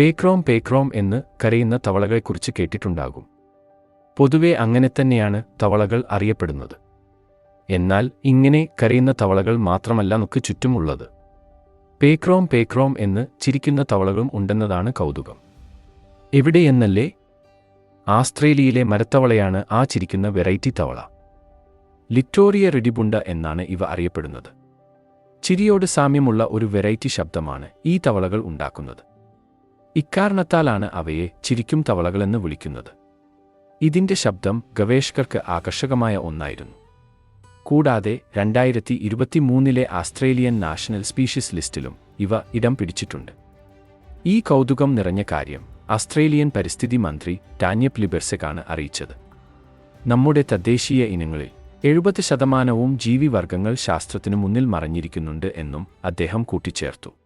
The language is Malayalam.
പേക്രോം പേക്രോം എന്ന് കരയുന്ന തവളകളെക്കുറിച്ച് കേട്ടിട്ടുണ്ടാകും. പൊതുവെ അങ്ങനെ തന്നെയാണ് തവളകൾ അറിയപ്പെടുന്നത്. എന്നാൽ ഇങ്ങനെ കരയുന്ന തവളകൾ മാത്രമല്ല നമുക്ക് ചുറ്റുമുള്ളത്. പേക്രോം പേക്രോം എന്ന് ചിരിക്കുന്ന തവളകളും ഉണ്ടെന്നതാണ് കൗതുകം. എവിടെയെന്നല്ലേ? ആസ്ട്രേലിയയിലെ മരത്തവളയാണ് ആ ചിരിക്കുന്ന വെറൈറ്റി തവള. ലിറ്റോറിയ റെഡിബുണ്ട എന്നാണ് ഇവ അറിയപ്പെടുന്നത്. ചിരിയോട് സാമ്യമുള്ള ഒരു വെറൈറ്റി ശബ്ദമാണ് ഈ തവളകൾ ഉണ്ടാക്കുന്നത്. ഇക്കാരണത്താലാണ് അവയെ ചിരിക്കും തവളകളെന്ന് വിളിക്കുന്നത്. ഇതിന്റെ ശബ്ദം ഗവേഷകർക്ക് ആകർഷകമായ ഒന്നായിരുന്നു. കൂടാതെ രണ്ടായിരത്തി ഇരുപത്തിമൂന്നിലെ ആസ്ട്രേലിയൻ നാഷണൽ സ്പീഷീസ് ലിസ്റ്റിലും ഇവ ഇടം പിടിച്ചിട്ടുണ്ട്. ഈ കൗതുകം നിറഞ്ഞ കാര്യം ആസ്ട്രേലിയൻ പരിസ്ഥിതി മന്ത്രി ടാന്യപ് ലിബെർസെക്കാണ് അറിയിച്ചത്. നമ്മുടെ തദ്ദേശീയ ഇനങ്ങളിൽ എഴുപത് ശതമാനവും ജീവിവർഗങ്ങൾ ശാസ്ത്രത്തിനു മുന്നിൽ മറഞ്ഞിരിക്കുന്നുണ്ട് എന്നും അദ്ദേഹം കൂട്ടിച്ചേർത്തു.